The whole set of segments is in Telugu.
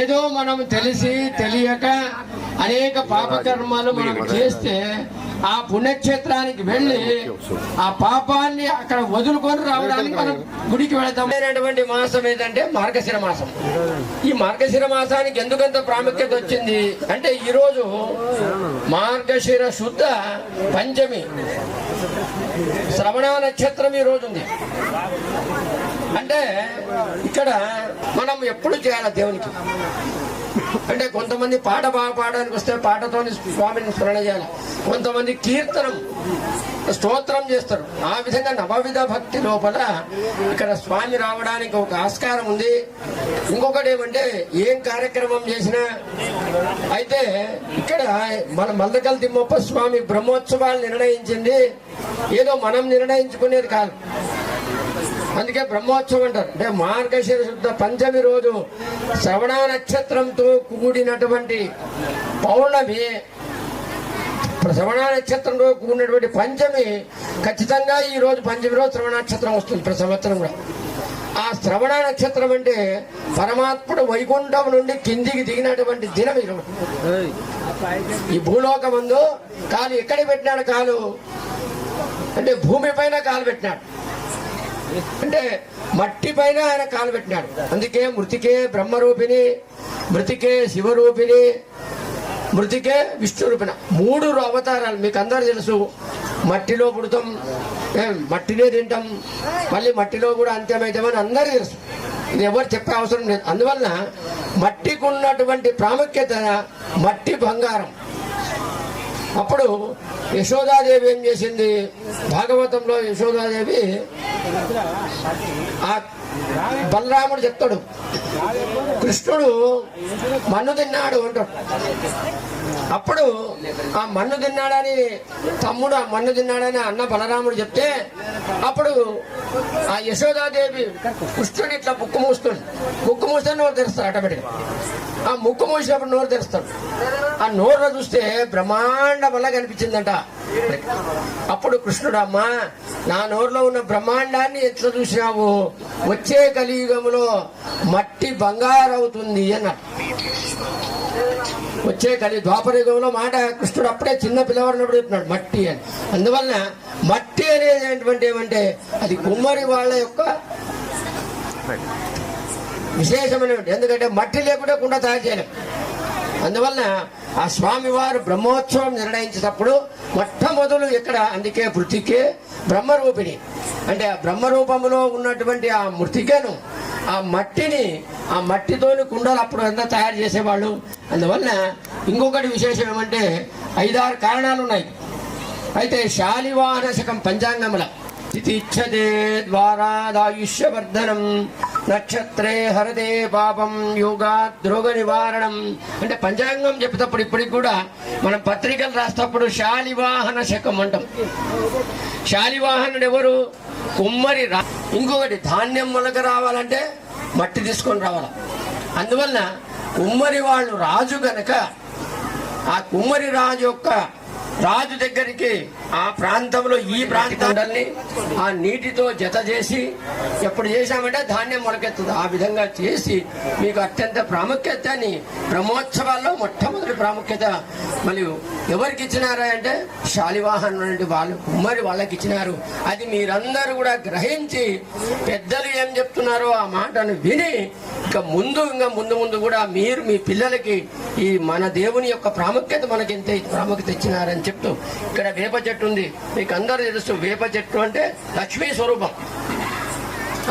ఏదో మనం తెలిసి తెలియక అనేక పాపకర్మాలు మనం చేస్తే ఆ పుణ్యక్షేత్రానికి వెళ్ళి ఆ పాపాన్ని అక్కడ వదులుకొని రావడానికి మనం గుడికి వెళతాం. మాసం ఏంటంటే మార్గశిర మాసం. ఈ మార్గశిర మాసానికి ఎందుకంత ప్రాముఖ్యత వచ్చింది అంటే ఈ రోజు మార్గశిర శుద్ధ పంచమి. శ్రవణ నక్షత్రం ఈ రోజు ఉంది. అంటే ఇక్కడ మనం ఎప్పుడు చేయాలి దేవునికి? అంటే కొంతమంది పాట బాగా పాడడానికి వస్తే పాటతో స్వామిని స్మరణ చేయాలి? కొంతమంది కీర్తనం స్తోత్రం చేస్తారు. ఆ విధంగా నవవిధ భక్తి లోపల ఇక్కడ స్వామి రావడానికి ఒక ఆస్కారం ఉంది. ఇంకొకటి ఏమంటే ఏం కార్యక్రమం చేసినా అయితే ఇక్కడ మన మల్లకల్ తిమ్మప్ప స్వామి బ్రహ్మోత్సవాలు నిర్ణయించింది. ఏదో మనం నిర్ణయించుకునేది కాదు. అందుకే బ్రహ్మోత్సవం అంటారు. అంటే మార్గశిర శుద్ధ పంచమి రోజు శ్రవణ నక్షత్రంతో కూడినటువంటి పౌర్ణమి శ్రవణ నక్షత్రంలో కూడినటువంటి పంచమి ఖచ్చితంగా ఈ రోజు పంచమి రోజు శ్రవణ నక్షత్రం వస్తుంది ప్రతి సంవత్సరం కూడా. ఆ శ్రవణ నక్షత్రం అంటే పరమాత్ముడు వైకుంఠం నుండి కిందికి దిగినటువంటి దినం ఈరోజు ఈ భూలోకమందు కాలు ఎక్కడ పెట్టినాడు కాలు? అంటే భూమి పైన కాలు పెట్టినాడు. అంటే మట్టి పైన ఆయన కాలు పెట్టినాడు. అందుకే మృతికే బ్రహ్మరూపిణి మృతికే శివరూపిణి మృతికే విష్ణురూపిణ. మూడు అవతారాలు మీకు అందరూ తెలుసు. మట్టిలో పుడతాం ఏం, మట్టినే తింటాం. మళ్ళీ మట్టిలో కూడా అంత్యమవుతామని అందరూ తెలుసు. ఇది ఎవరు చెప్పే అవసరం లేదు. అందువలన మట్టికి ఉన్నటువంటి ప్రాముఖ్యత మట్టి బంగారం. అప్పుడు యశోదాదేవి ఏం చేసింది? భాగవతంలో యశోదాదేవి బలరాముడు చెప్తాడు. కృష్ణుడు మన్ను తిన్నాడు అంటాడు. అప్పుడు ఆ మన్ను తిన్నాడని తమ్ముడు ఆ మన్ను తిన్నాడని అన్న బలరాముడు చెప్తే అప్పుడు ఆ యశోదాదేవి కృష్ణుడు ఇట్లా ముక్కు మూస్తుంది. ముక్కు మూస్తే నోరు తెరుస్తాడు ఆటోమేటిక్ ఆ ముక్కు మూసినప్పుడు నోరు తెరుస్తాడు ఆ నోరు చూస్తే బ్రహ్మాండ వల్ల కనిపించిందంట. అప్పుడు కృష్ణుడు అమ్మా నా నోరులో ఉన్న బ్రహ్మాండాన్ని ఎట్లా చూసినావు? వచ్చే కలియుగంలో మట్టి బంగారవుతుంది అన్నాడు. వచ్చే కలి ద్వాపర యుగంలో మాట కృష్ణుడు అప్పుడే చిన్న పిల్లవాడినప్పుడు చెప్తున్నాడు మట్టి అని. అందువలన మట్టి అనేది ఏంటంటే ఏమంటే అది కుమ్మరి వాళ్ళ యొక్క విశేషమైన ఎందుకంటే మట్టి లేకుండా కుండ తయారు చేయలేం. అందువలన ఆ స్వామివారు బ్రహ్మోత్సవం నిర్ణయించేటప్పుడు మొట్టమొదలు ఇక్కడ అందుకే మృతికే బ్రహ్మరూపిణి. అంటే ఆ బ్రహ్మరూపంలో ఉన్నటువంటి ఆ మృతికను ఆ మట్టిని ఆ మట్టితోని కుండలు అప్పుడు అంతా తయారు చేసేవాళ్ళు. అందువల్ల ఇంకొకటి విశేషం ఏమంటే ఐదారు కారణాలు ఉన్నాయి అయితే శాలివాహన శకం పంచాంగముల. ఇది ద్వారాదాయుష్యవర్ధనం. నక్షత్రే హరదే పాపం యోగా ద్రోగ నివారణం. అంటే పంచాంగం చెప్పేటప్పుడు ఇప్పటికి కూడా మనం పత్రికలు రాసేటప్పుడు శాలివాహన శకం అంటాం. శాలివాహనుడు ఎవరు? కుమ్మరి రా ఇంకొకటి ధాన్యం మొలక రావాలంటే మట్టి తీసుకొని రావాలి? అందువలన కుమ్మరి వాళ్ళు రాజు గనక ఆ కుమ్మరి రాజు యొక్క రాజు దగ్గరికి ఆ ప్రాంతంలో ఈ ప్రాంతాన్ని ఆ నీటితో జత చేసి ఎప్పుడు చేశామంటే ధాన్యం మొలకెత్తుంది ఆ విధంగా చేసి మీకు అత్యంత ప్రాముఖ్యతని బ్రహ్మోత్సవాల్లో మొట్టమొదటి ప్రాముఖ్యత మరియు ఎవరికి ఇచ్చినారా అంటే శాలివాహన్ నుండి వాళ్ళు కుమ్మరి వాళ్ళకి ఇచ్చినారు. అది మీరందరూ కూడా గ్రహించి పెద్దలు ఏం చెప్తున్నారో ఆ మాటను విని ఇంకా ముందు ఇంకా ముందు ముందు కూడా మీరు మీ పిల్లలకి ఈ మన దేవుని యొక్క ప్రాముఖ్యత మనకి ఎంత ప్రాముఖ్యత ఇచ్చినారని చెప్తూ ఇక్కడ వేప చెట్టు ఉంది. మీకు అందరూ తెలుసు వేప చెట్టు అంటే లక్ష్మీ స్వరూపం.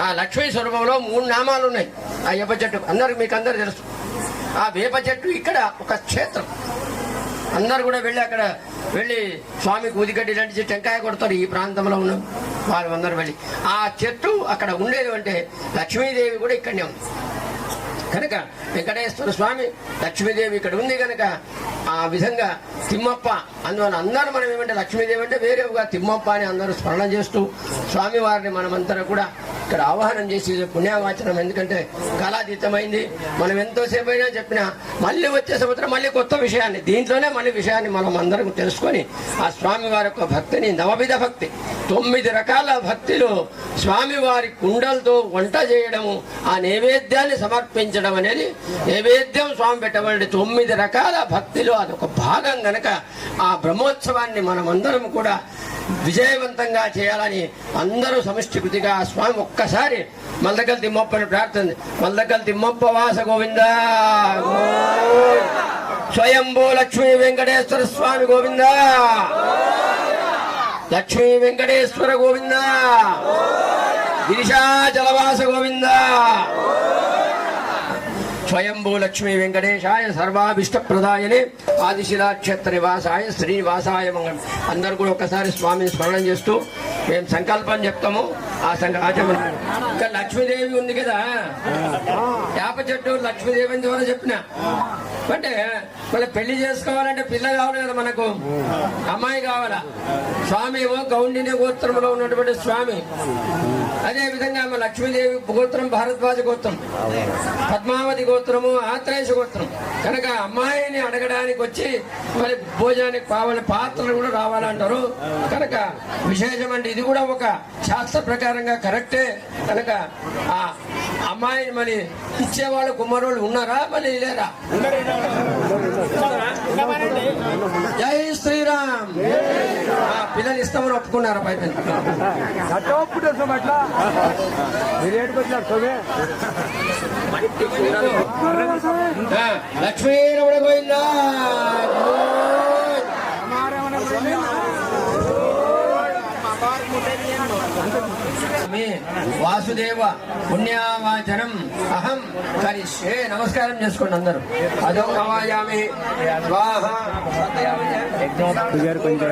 ఆ లక్ష్మీ స్వరూపంలో మూడు నామాలు ఉన్నాయి ఆ వేప చెట్టు. అందరు మీకు అందరు తెలుసు. ఆ వేప చెట్టు ఇక్కడ ఒక క్షేత్రం. అందరు కూడా వెళ్ళి అక్కడ వెళ్ళి స్వామికి ఉదిగడ్డి లాంటి టెంకాయ కొడతారు ఈ ప్రాంతంలో ఉన్న వారు అందరూ వెళ్ళి. ఆ చెట్టు అక్కడ ఉండేది అంటే లక్ష్మీదేవి కూడా ఇక్కడనే ఉంది. కనుక వెంకటేశ్వర స్వామి లక్ష్మీదేవి ఇక్కడ ఉంది కనుక ఆ విధంగా తిమ్మప్ప అందువల్ల అందరూ మనం ఏమంటే లక్ష్మీదేవి అంటే వేరేగా తిమ్మప్ప అని అందరూ స్మరణ చేస్తూ స్వామివారిని మనమంతా కూడా ఇక్కడ ఆవాహనం చేసి పుణ్యవాచనం. ఎందుకంటే కాలాతీతమైంది. మనం ఎంతోసేపు అయినా చెప్పినా మళ్ళీ వచ్చే సంవత్సరం మళ్ళీ కొత్త విషయాన్ని దీంట్లోనే మళ్ళీ విషయాన్ని మనం అందరం తెలుసుకొని ఆ స్వామి వారి యొక్క భక్తిని నవవిధ భక్తి తొమ్మిది రకాల భక్తిలో స్వామివారి కుండలతో వంట చేయడము ఆ నైవేద్యాన్ని సమర్పించడం అనేది నైవేద్యం స్వామి పెట్టబడి తొమ్మిది రకాల భక్తిలో. అదొక భాగం గనక ఆ బ్రహ్మోత్సవాన్ని మనమందరం కూడా విజయవంతంగా చేయాలని అందరూ సమిష్టికృతిగా కృతిగా స్వామి ఒక్కసారి మల్లకల్ తిమ్మప్పని ప్రార్థన మల్లకల్ తిమ్మప్ప వాస గోవింద. స్వయంభూ లక్ష్మీ వెంకటేశ్వర స్వామి గోవింద. లక్ష్మీ వెంకటేశ్వర గోవింద. గిరిశాచలవాస గోవింద. స్వయంభూ లక్ష్మీ వెంకటేశాయ సర్వాభిష్ట ప్రదాయనే ఆదిశిలాక్షేత్ర నివాసాయ శ్రీనివాసాయ మంగళం. అందరు కూడా ఒకసారి స్వామిని స్మరణం చేస్తూ మేము సంకల్పం చెప్తాము. ఆ సంకల్పం ఇంకా లక్ష్మీదేవి ఉంది కదా? వేప చెట్టు లక్ష్మీదేవి అని ద్వారా చెప్పిన. అంటే మళ్ళీ పెళ్ళి చేసుకోవాలంటే పిల్ల కావాలి కదా మనకు. అమ్మాయి స్వామి ఏమో గౌండిని గోత్రంలో ఉన్నటువంటి స్వామి. అదే విధంగా మన లక్ష్మీదేవి గోత్రం భారద్వాజ గోత్రం పద్మావతి గోత్రము ఆత్రేయ గోత్రం. కనుక అమ్మాయిని అడగడానికి వచ్చి మరి భోజనానికి కావాలి పాత్రలు కూడా రావాలంటారు. కనుక విశేషం అంటే ఇది కూడా ఒక శాస్త్ర ప్రకారంగా కరెక్టే. కనుక ఆ అమ్మాయిని మరి ఇచ్చేవాళ్ళు కుమారులు ఉన్నారా? మళ్ళీ లేరా? జై శ్రీరామ్. పిల్లలు ఇస్తామని ఒప్పుకున్నారా పైన లక్ష్మీరమణ గోవిందా. స్వామి. వాసుదేవ పుణ్యావాచనం. అహం. కరిష్యే. నమస్కారం చేసుకోండి అందరూ. అదో కవాయామి. స్వాహ కొంచెం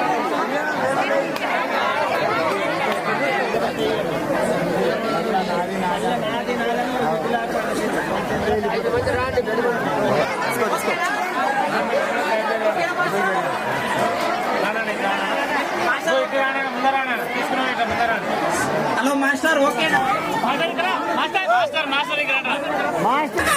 hello master okay master master master master